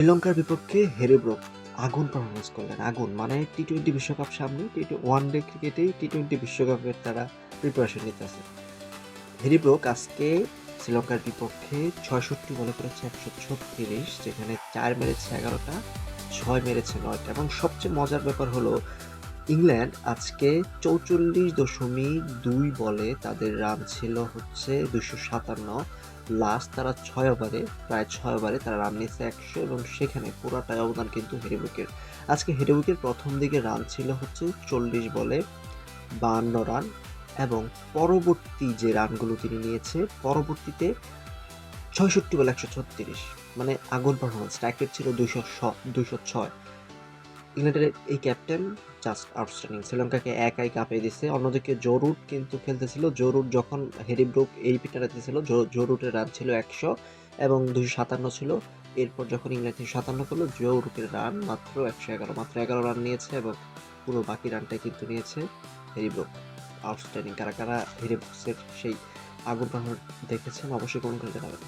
শ্রীলঙ্কার বিপক্ষে হেরেব্রোক আগুন পারফরমেন্স করলেন, আগুন। মানে টি টোয়েন্টি বিশ্বকাপ সামনে টি ওয়ান ডে ক্রিকেটেই টি টোয়েন্টি বিশ্বকাপের তারা প্রিপারেশন নিতেছে। হেরিব্রোক আজকে শ্রীলঙ্কার বিপক্ষে ছয়ষট্টি বলে করেছে একশো ছত্রিশ, যেখানে চার মেরেছে এগারোটা, ছয় মেরেছে নয়টা। এবং সবচেয়ে মজার ব্যাপার হলো ইংল্যান্ড আজকে চৌচল্লিশ দশমিক দুই বলে তাদের রান ছিল হচ্ছে দুশো সাতান্ন। লাস্ট তারা ছয় ওভারে, প্রায় ছয় ওভারে তারা রান নিয়েছে একশো এবং সেখানে পুরাটাই অবদান কিন্তু হেরিবুকের আজকে হেরিবুকের প্রথম দিকে রান ছিল হচ্ছে চল্লিশ বলে বাহান্ন রান এবং পরবর্তী যে রানগুলো তিনি নিয়েছে, পরবর্তীতে ছয়ষট্টি বলে একশো ছত্রিশ। মানে আগুন পারফরমেন্স স্ট্রাইক রেট ছিল দুইশো দুইশো ছয়। ইংল্যান্ডের এই ক্যাপ্টেন জাস্ট আউটস্ট্যান্ডিং। শ্রীলঙ্কাকে একাই কাঁপিয়ে দিছে অন্যদিকে জরুট কিন্তু খেলতেছিল। জরুট যখন হেরিব্রুক এই পিটারাতে ছিল জরুটের রান ছিল একশো এবং দুশো সাতান্ন ছিল। এরপর যখন ইংল্যান্ড থেকে সাতান্ন করল, জরুটের রান মাত্র একশো এগারো, মাত্র এগারো রান নিয়েছে এবং পুরো বাকি রানটাই কিন্তু নিয়েছে হেরিব্রুক আউটস্ট্যান্ডিং কারা কারা হেরিব্রুক্সের সেই আগুন দেখেছেন? অবশ্যই কোন করে জানাবেন।